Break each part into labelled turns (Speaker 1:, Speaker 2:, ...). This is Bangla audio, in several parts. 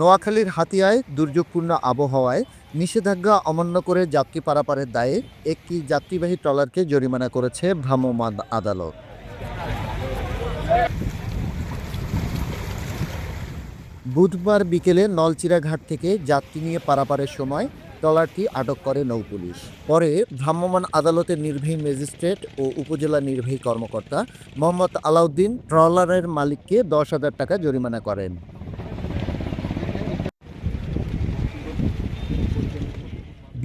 Speaker 1: নোয়াখালীর হাতিয়ায় দুর্যোগপূর্ণ আবহাওয়ায় নিষেধাজ্ঞা অমান্য করে যাত্রী পারাপারের দায়ে একটি যাত্রীবাহী ট্রলারকে জরিমানা করেছে ভ্রাম্যমান আদালত বুধবার বিকেলে নলচিরাঘাট থেকে যাত্রী নিয়ে পারাপারের সময় ট্রলারটি আটক করে নৌ পুলিশ পরে ভ্রাম্যমাণ আদালতের নির্বাহী ম্যাজিস্ট্রেট ও উপজেলা নির্বাহী কর্মকর্তা মোহাম্মদ আলাউদ্দিন ট্রলারের মালিককে দশ হাজার টাকা জরিমানা করেন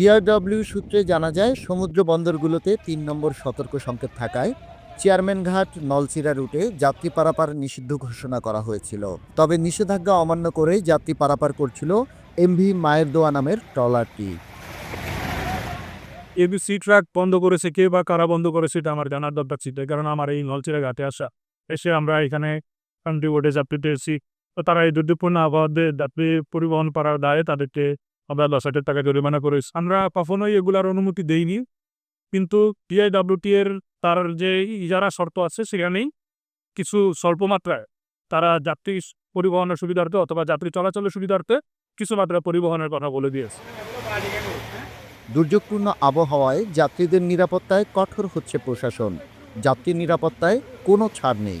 Speaker 1: বিআরডব্লিউ সূত্রে জানা যায় সমুদ্র বন্দরগুলোতে তিন নম্বর সতর্ক সংকেত থাকায় চেয়ারম্যানঘাট নলচিরা রুটে যাত্রী পারাপার নিষিদ্ধ ঘোষণা করা হয়েছিল তবে নিষেধাজ্ঞা অমান্য করে যাত্রী পারাপার করছিল এমভি মায়ের দোয়া নামের ট্রলারটি
Speaker 2: এবিসি ট্রাক বন্ধ করেছে কে বা কারা বন্ধ করেছে এটা আমার জানার দরকার ছিল কারণ আমার এই নলচিরা ঘাটে আসা এসে আমরা এখানে কান্ট্রি বোর্ডে যাত্রী পেয়েছি তারা এই দুর্যোগপূর্ণ আবহাওয়াতে যাত্রী পরিবহন করার দায়ে তাদেরকে আমরা দশ হাজার টাকা জরিমানা করে আমরা কখনোই এগুলার অনুমতি দেইনি কিন্তু টিআইডাব্লিউটি এর তার যে ইজারা শর্ত আছে সেখানেই কিছু স্বল্প মাত্রায় তারা যাত্রী পরিবহনের সুবিধার্থে অথবা যাত্রী চলাচলের সুবিধার্থে কিছু মাত্রায় পরিবহনের কথা বলে দিয়েছে
Speaker 1: দুর্যোগপূর্ণ আবহাওয়ায় যাত্রীদের নিরাপত্তায় কঠোর হচ্ছে প্রশাসন যাত্রী নিরাপত্তায় কোনো ছাড় নেই